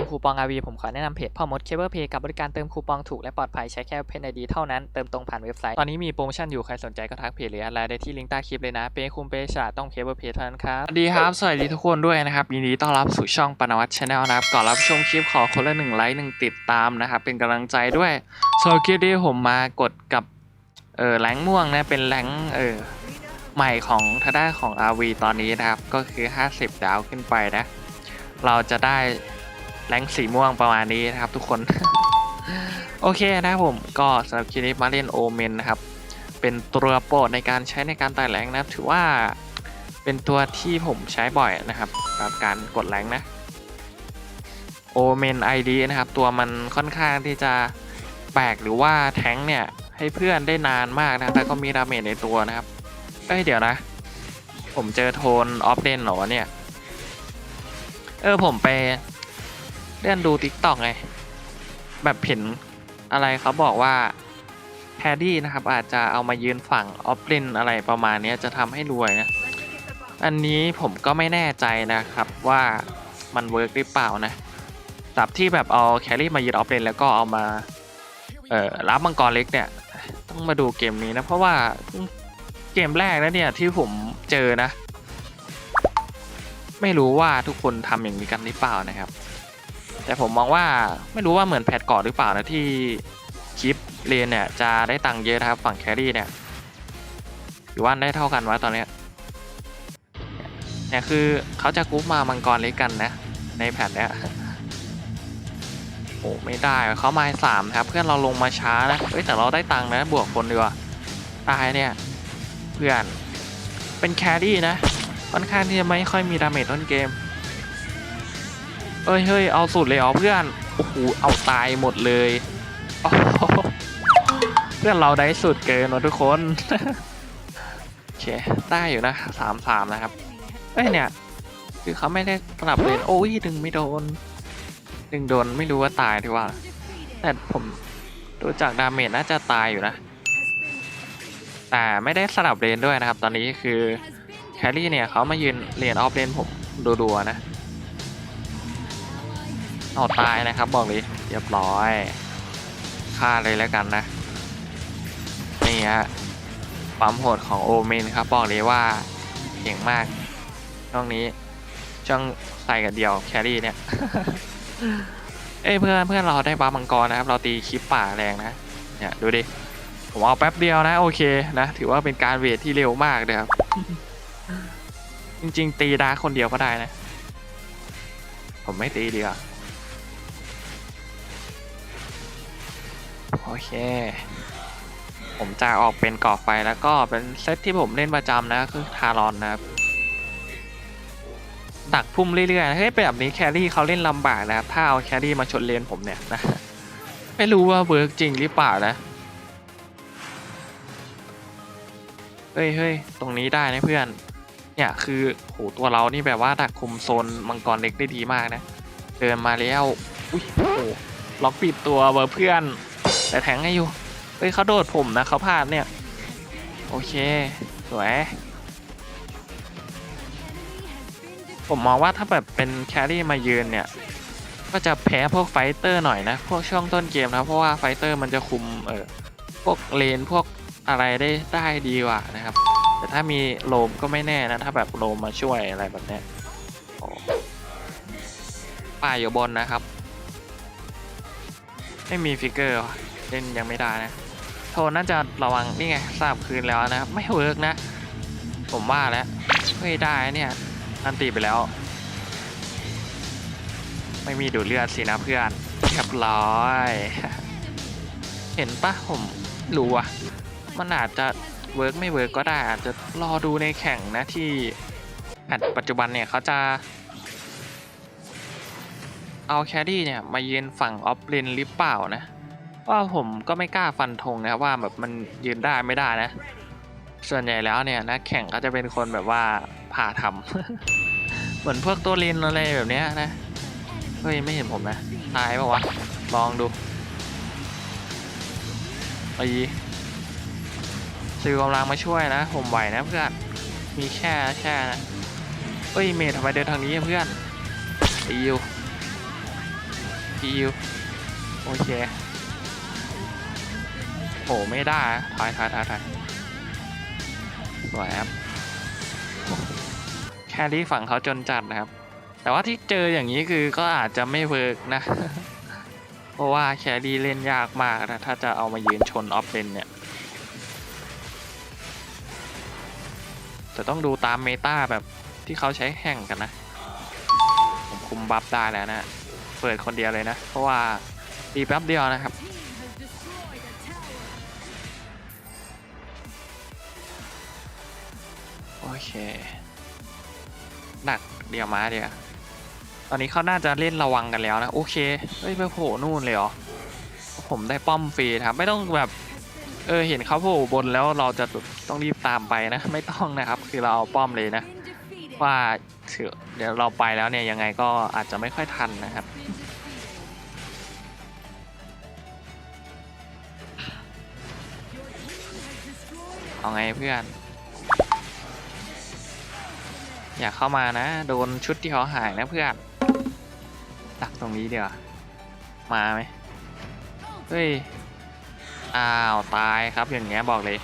เติมคูปอง RV ผมขอแนะนำเพจพ่อมดเคเบิลเพย์กับบริการเติมคูปองถูกและปลอดภัยใช้แค่เพจไอดีเท่านั้น เติมตรงผ่านเว็บไซต์ ตอนนี้มีโปรโมชั่นอยู่ใครสนใจก็ทักเพจหรือแอดไลน์ได้ที่ลิงก์ใต้คลิปเลยนะ เปย์คุมเปย์ฉลาดต้องเคเบิลเพย์เท่านั้นครับดีครับสวัสดีทุกคนด้วยนะครับยินดีต้อนรับสู่ช่องปนวัตชาแนลนะครับก่อนรับชมคลิปขอคนละหนึ่งไลค์หนึ่งติดตามนะครับเป็นกำลังใจด้วยสำหรับคลิปนี้ผมมากดกับเออแรงม่วงนะเป็นแรงเออใหม่ของทางด้านของ RV ตอนนี้นะครับก็คือ 50 ดาวขึ้นไปนะเราจะได้ แรงสีม่วงประมาณนี้นะครับทุกคน โอเคนะครับผมก็สำหรับคลิปนี้มาเล่นโอเมนนะครับ เป็นตัวโปรดในการใช้ในการไต่แรงนะถือว่าเป็นตัวที่ผมใช้บ่อยนะครับกับการกดแรงนะโอเมนไอดีนะครับ ตัวมันค่อนข้างที่จะแปลกหรือว่าแทงเนี่ย ให้เพื่อนได้นานมากนะแต่ก็มีดาเมจในตัวนะครับเอ้ยเดี๋ยวนะ ผมเจอโทนออฟเดนหรอเนี่ย เออผมไป เลื่อนดูทิกต็อกไง แบบเห็นอะไรเขาบอกว่าแพดดี้นะครับ อาจจะเอามายืนฝั่งออฟเลนอะไรประมาณนี้จะทำให้รวยนะ อันนี้ผมก็ไม่แน่ใจนะครับว่ามันเวิร์กหรือเปล่านะสับที่แบบเอาแครี่มายืนออฟเลนแล้วก็เอามาเอ่อรับมังกรเล็กเนี่ย ต้องมาดูเกมนี้นะ เพราะว่าเกมแรกนะเนี่ยที่ผมเจอนะ ไม่รู้ว่าทุกคนทำอย่างนี้กันหรือเปล่านะครับ แต่ผมมองว่าไม่รู้ว่าเหมือนแพทก่อนหรือเปล่านะที่คลิปเรียนเนี่ยจะได้ตังค์เยอะนะครับฝั่งแครี่เนี่ยหรือว่าได้เท่ากันวะตอนเนี้ยเนี่ยคือเขาจะกรุ๊ปมามังกรเล็กกันนะ ในแผ่นเนี้ยโอ้ไม่ได้เขามาสามครับ เพื่อนเราลงมาช้านะเฮ้ยแต่เราได้ตังค์นะบวกคนดีกว่าตายเนี่ยเพื่อนเป็นแครี่นะค่อนข้างที่จะไม่ค่อยมีดาเมจต้นเกม เอ้ยเฮ้ยเอาสุดเลยเหรอเพื่อน โอ้โห เอาตายหมดเลย เพื่อนเราได้สุดเกินวะทุกคน โอเค ได้อยู่นะสามสามนะครับ เอ้ยเนี่ย คือเขาไม่ได้สลับเลยโอ้ยดึงไม่โดน ดึงโดนไม่รู้ว่าตายหรือว่า แต่ผมดูจากดาเมจน่าจะตายอยู่นะ แต่ไม่ได้สลับเลนด้วยนะครับ ตอนนี้คือแครี่เนี่ยเขามายืนเลนออฟเลนผมดัวๆนะ เอาตายนะครับบอกเลยเรียบร้อยฆ่าเลยแล้วกันนะนี่ฮะปั๊มโหดของโอเมนครับบอกเลยว่าเก่งมากช่วงนี้ช่วงใส่กับเดียวแครี่เนี่ยเอ้ยเพื่อนเพื่อนเราได้บามังกรนะครับ เราตีคลิปป่าแรงนะเนี่ยดูดิผมเอาแป๊บเดียวนะ โอเคนะ ถือว่าเป็นการเวทที่เร็วมากเลยครับ จริง ๆ ตีดาคนเดียวก็ได้นะ ผมไม่ตีดีกว่ โอเค ผมจะออกเป็นก่อไฟแล้วก็เป็นเซตที่ผมเล่นประจำนะคือทารอนนะครับดักพุ่มเรื่อยๆเฮ้ยเป็นแบบนี้แครี่เขาเล่นลำบากนะครับ ถ้าเอาแครี่มาชนเลนผมเนี่ยนะไม่รู้ว่าเวิร์กจริงหรือเปล่านะ เฮ้ยเฮ้ยตรงนี้ได้นะเพื่อน เนี่ยคือโหตัวเรานี่แบบว่าดักคุมโซนมังกรเล็กได้ดีมากนะ เดินมาแล้ว อุ้ยโอ้โหล็อกปิดตัวเบอร์เพื่อน แต่แทงให้อยู่ เฮ้ยเขาโดดผมนะเขาพลาดเนี่ย โอเค สวย ผมมองว่าถ้าแบบเป็นแครี่มายืนเนี่ย ก็จะแพ้พวกไฟเตอร์หน่อยนะ พวกช่วงต้นเกมนะ เพราะว่าไฟเตอร์มันจะคุมเออพวกเลนพวกอะไรได้ได้ดีกว่านะครับ แต่ถ้ามีโลมก็ไม่แน่นะ ถ้าแบบโลมมาช่วยอะไรแบบเนี้ยโอ้ป่าอยู่บนนะครับ ไม่มีฟิกเกอร์ เล่นยังไม่ได้นะ โทนน่าจะระวังนี่ไงทราบคืนแล้วนะครับไม่เวิร์กนะ ผมว่าแล้วไม่ได้เนี่ยนันตีไปแล้ว ไม่มีดูดเลือดสินะเพื่อนเรียบร้อย เห็นปะผมรู้อะมันอาจจะเวิร์กไม่เวิร์กก็ได้ อาจจะรอดูในแข่งนะที่แพทปัจจุบันเนี่ยเขาจะ เอาแครี่เนี่ย มายืนฝั่งออฟเลนหรือเปล่านะ ว่าผมก็ไม่กล้าฟันธงนะว่าแบบมันยืนได้ไม่ได้นะ ส่วนใหญ่แล้วเนี่ยนักแข่งก็จะเป็นคนแบบว่าผ่าทำ เหมือนพวกตัวเลนอะไรแบบเนี้ยนะ เฮ้ยไม่เห็นผมนะตายปะวะ ลองดูไปซื้อกำลังมาช่วยนะ ผมไหวนะเพื่อน มีแค่แค่นะเอ้ยเมย์ทำไมเดินทางนี้เพื่อนอีวอีวโอเค หไม่ได้ถอยถอยถอยถอยสวยครับแครี่ฝั่งเขาจนจัดนะครับ แต่ว่าที่เจออย่างนี้คือก็อาจจะไม่เวิร์กนะ เพราะว่าแครี่เล่นยากมากนะ ถ้าจะเอามายืนชนออฟเลนเนี่ยแต่ต้องดูตามเมตาแบบที่เขาใช้แข่งกันนะ ผมคุมบัฟได้แล้วนะ เปิดคนเดียวเลยนะ เพราะว่าตีแป๊บเดียวนะครับ โอเคหนักเดียวมาเดียวตอนนี้เขาน่าจะเล่นระวังกันแล้วนะ โอเคเฮ้ยไปโผล่นู่นเลยเหรอ ผมได้ป้อมฟรีครับ ไม่ต้องแบบ เออเห็นเขาโผล่บนแล้วเราจะต้องรีบตามไปนะ ไม่ต้องนะครับ คือเราเอาป้อมเลยนะ ว่าถือเดี๋ยวเราไปแล้วเนี่ยยังไงก็อาจจะไม่ค่อยทันนะครับเอาไงเพื่อน อย่าเข้ามานะ โดนชุดที่เขาหายนะเพื่อนดักตรงนี้เดี๋ยวมาไหมเฮ้ย อ้าว ตายครับอย่างเงี้ยบอกเลย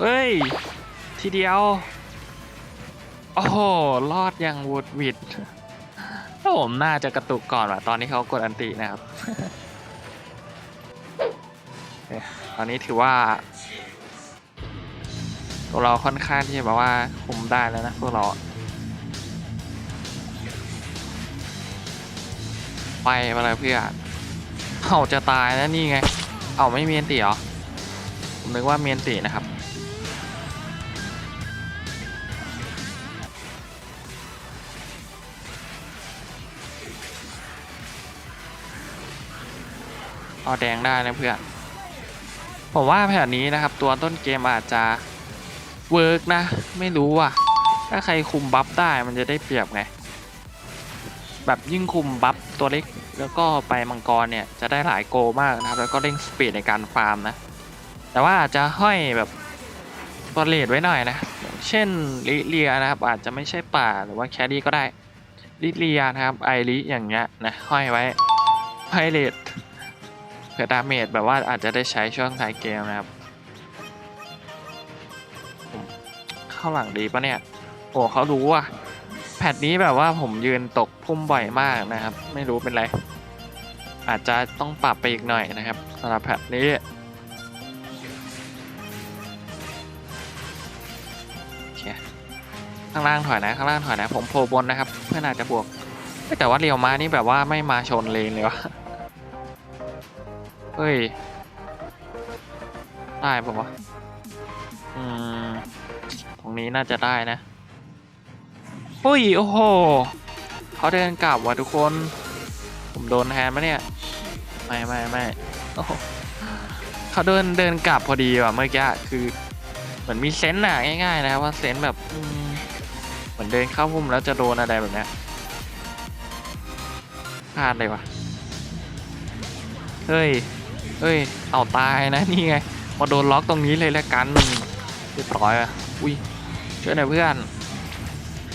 เฮ้ย ทีเดียว โอ้โห รอดอย่างวุดวิดถ้าผมน่าจะกระตุกก่อนว่ะตอนนี้เขากดอันตินะครับตอนนี้ถือว่า ตัวเราค่อนข้างที่จะแบบว่าคุมได้แล้วนะพวกเรา ไปมาเลยเพื่อนเอาจะตายแล้วนี่ไง เอาไม่มีอันติเหรอ ผมนึกว่าเมีอันตินะครับเอาแดงได้นะเพื่อน ผมว่าแผนนี้นะครับ ตัวต้นเกมอาจจะ เวิร์กนะ ไม่รู้อะ ถ้าใครคุมบัฟได้มันจะได้เปรียบไง แบบยิ่งคุมบัฟตัวเล็กแล้วก็ไปมังกรเนี่ยจะได้หลายโกมากนะครับ แล้วก็เร่งสปีดในการฟาร์มนะ แต่ว่าอาจจะห้อยแบบตัวเลดไว้หน่อยนะ เช่นลิเลียนะครับ อาจจะไม่ใช่ป่าหรือว่าแครี่ก็ได้ลิเลียนะครับไอริอย่างเงี้ยนะห้อยไว้ห้อยเลดเผื่อดาเมจแบบว่าอาจจะได้ใช้ช่วงท้ายเกมนะครับ ข้าหลังดีปะเนี่ย โอ้เขารู้ว่ะแพทนี้แบบว่าผมยืนตกพุ่มบ่อยมากนะครับ ไม่รู้เป็นไร อาจจะต้องปรับไปอีกหน่อยนะครับสำหรับแพทนี้โอเคข้างล่างถอยนะข้างล่างถอยนะผมโผล่บนนะครับ เพื่อนอาจจะบวกแต่ว่าเรียวมานี่แบบว่าไม่มาชนเลนเลยวะเฮ้ยได้ปะวะอืม รงนี้น่าจะได้นะเฮ้ยโอ้โหเขาเดินกลับว่ะทุกคน ผมโดนแทนปะเนี่ย ไม่ไม่ไม่โอ้โหเขาเดินเดินกลับพอดีว่ะเมื่อกี้คือ เหมือนมีเซนส์อะง่ายๆนะครับว่าเซนส์แบบเหมือนเดินเข้าพุ่มแล้วจะโดนอะไรแบบเนี้ยพลาดเลยว่ะ เฮ้ย เฮ้ย เอาตายนะนี่ไง มาโดนล็อกตรงนี้เลยแล้วกันเรียบร้อยอะ อุ้ย ช่วยหน่อยเพื่อน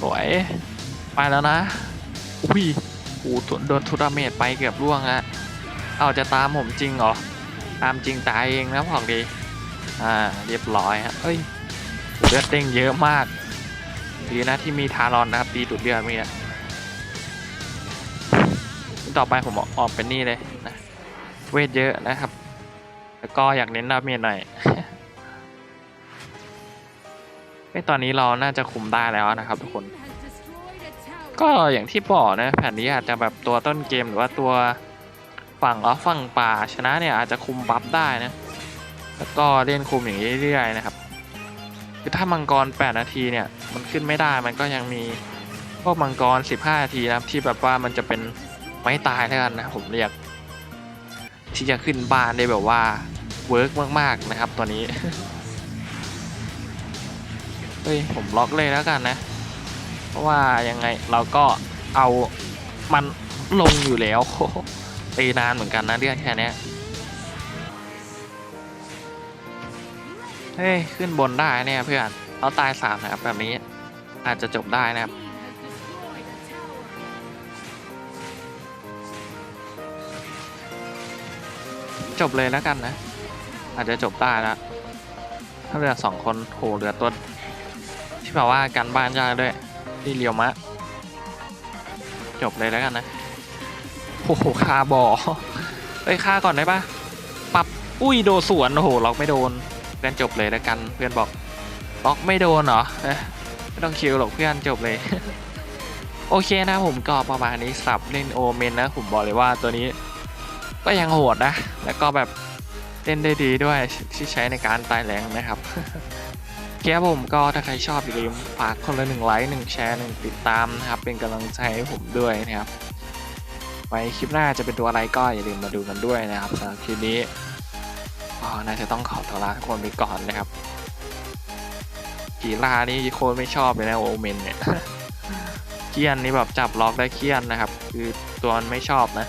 สวยไปแล้วนะอุ้ยโอ้โดนทูดาเมจไปเกือบร่วงอะเอาจะตามผมจริงเหรอ ตามจริงตายเองนะพอกดี อ่า เรียบร้อยฮะเอ้ยเลือดเด้งเยอะมาก ดีนะที่มีทารอนนะครับตีดุดเลือดมีอะต่อไปผมออกเป็นนี่เลยนะ เวทเยอะนะครับ แล้วก็อยากเน้นดาเมจหน่อย ไอยตอนนี้เราน่าจะคุมได้แล้วนะครับทุกคน ก็อย่างที่บอกนะแผ่นนี้อาจจะแบบตัวต้นเกมหรือว่าตัวฝั่งออฟฝั่งป่าชนะเนี่ยอาจจะคุมบัฟได้นะ แล้วก็เล่นคุมอย่างนี้เรื่อยๆนะครับ คือถ้ามังกร 8 นาทีเนี่ยมันขึ้นไม่ได้มันก็ยังมีพวกมังกร 15 นาทีนะครับที่แบบว่ามันจะเป็นไม้ตายแล้วกันนะผมเรียก ที่จะขึ้นบ้านได้แบบว่าเวิร์กมากๆนะครับตัวนี้ เฮ้ยผมล็อกเลยแล้วกันนะ เพราะว่ายังไงเราก็เอามันลงอยู่แล้วตีนานเหมือนกันนะเรื่องแค่นี้เฮ้ย ขึ้นบนได้เนี่ยเพื่อนเราตายสามนะครับแบบนี้อาจจะจบได้นะครับจบเลยแล้วกันนะ อาจจะจบได้แล้วถ้าเหลือสองคนโหเหลือตัว ที่แบบว่ากันบ้านยากด้วยนี่เลียวมะ จบเลยแล้วกันนะโอ้โหคาบอไปฆ่าก่อนได้ปะปับอุ้ยโดนสวนโอ้โหล็อกไม่โดนเพื่อนจบเลยแล้วกันเพื่อนบอกล็อกไม่โดนเหรอไม่ต้องคิวหรอกเพื่อนจบเลย โอเคนะผมก็ประมาณนี้สับเล่นโอเมนนะผมบอกเลยว่าตัวนี้ ก็ยังโหดนะ แล้วก็แบบเล่นได้ดีด้วยที่ใช้ในการตายแรงนะครับ แค่ผมก็ถ้าใครชอบอย่าลืมฝากคนละหนึ่งไลค์หนึ่งแชร์หนึ่งติดตามนะครับ เป็นกำลังใจให้ผมด้วยนะครับ ไว้คลิปหน้าจะเป็นตัวอะไรก็อย่าลืมมาดูกันด้วยนะครับสำหรับคลิปนี้ก็น่าจะต้องขอตัวลาทุกคนไปก่อนนะครับกีฬานี่โคนไม่ชอบเลยนะโอเมนเนี่ยเคียนนี่แบบจับล็อกได้เคียนนะครับ คือตัวมันไม่ชอบนะ